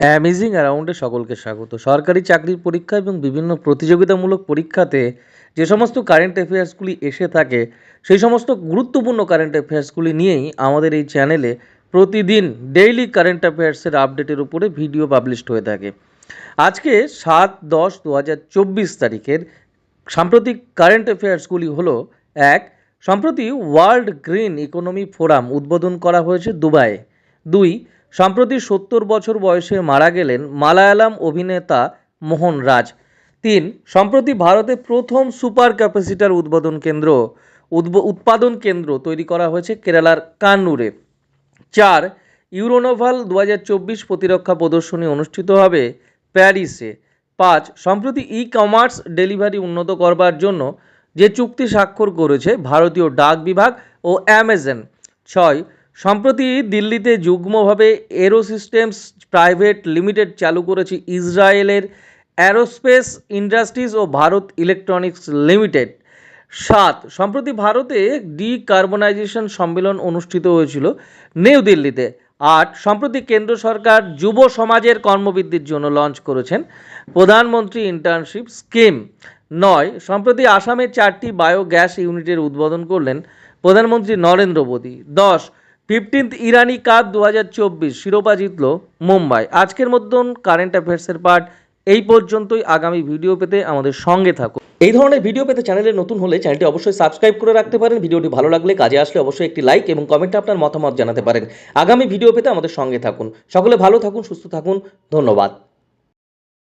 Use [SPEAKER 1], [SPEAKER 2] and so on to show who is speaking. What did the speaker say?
[SPEAKER 1] Amazing অ্যারাউন্ডে সকলকে স্বাগত। সরকারি চাকরির পরীক্ষা এবং বিভিন্ন প্রতিযোগিতামূলক পরীক্ষাতে যে সমস্ত কারেন্ট অ্যাফেয়ার্সগুলি এসে থাকে, সেই সমস্ত গুরুত্বপূর্ণ কারেন্ট অ্যাফেয়ার্সগুলি নিয়েই আমাদের এই চ্যানেলে প্রতিদিন ডেইলি কারেন্ট অ্যাফেয়ার্সের আপডেটের উপরে ভিডিও পাবলিশড হয়ে থাকে। আজকে সাত দশ দু হাজার চব্বিশ তারিখের সাম্প্রতিক কারেন্ট অ্যাফেয়ার্সগুলি হলো এক, সম্প্রতি ওয়ার্ল্ড গ্রিন ইকোনমি ফোরাম উদ্বোধন করা হয়েছে দুবাইয়ে। দুই সম্প্রতি সত্তর বছর বয়সে মারা গেলেন মালায়ালাম অভিনেতা মোহন রাজ। তিন, সম্প্রতি ভারতে প্রথম সুপার ক্যাপাসিটার উদ্বোধন কেন্দ্র উৎপাদন কেন্দ্র তৈরি করা হয়েছে কেরালার কান্নুরে। চার, ইউরোনোভাল দু হাজার চব্বিশ প্রতিরক্ষা প্রদর্শনী অনুষ্ঠিত হবে প্যারিসে। পাঁচ, সম্প্রতি ই কমার্স ডেলিভারি উন্নত করবার জন্য যে চুক্তি স্বাক্ষর করেছে ভারতীয় ডাক বিভাগ ও অ্যামাজন। ছয় সম্প্রতি দিল্লিতে যুগ্মভাবে এরোসিস্টেমস প্রাইভেট লিমিটেড চালু করেছে ইসরায়েলের অ্যারোস্পেস ইন্ডাস্ট্রিজ ও ভারত ইলেকট্রনিক্স লিমিটেড সাত, সম্প্রতি ভারতে ডিকার্বনাইজেশন সম্মেলন অনুষ্ঠিত হয়েছিল নিউ দিল্লিতে। আট, সম্প্রতি কেন্দ্র সরকার যুব সমাজের কর্মবৃদ্ধির জন্য লঞ্চ করেছেন প্রধানমন্ত্রী ইন্টার্নশিপ স্কিম নয়, সম্প্রতি আসামে চারটি বায়োগ্যাস ইউনিটের উদ্বোধন করলেন প্রধানমন্ত্রী নরেন্দ্র মোদী। দশ ফিফটিন্থ ইরানি কাপ দু হাজার চব্বিশ, শিরোপা জিতল মুম্বাই। আজকের মতন কারেন্ট অ্যাফেয়ার্সের পার্ট এই পর্যন্তই। আগামী ভিডিও পেতে আমাদের সঙ্গে থাকুন। এই ধরনের ভিডিও পেতে চ্যানেলে নতুন হলে চ্যানেলটি অবশ্যই সাবস্ক্রাইব করে রাখতে পারেন। ভিডিওটি ভালো লাগলে কাজে আসলে অবশ্যই একটি লাইক এবং কমেন্টে আপনার মতামত জানাতে পারেন। আগামী ভিডিও পেতে আমাদের সঙ্গে থাকুন। সকলে ভালো থাকুন, সুস্থ থাকুন। ধন্যবাদ।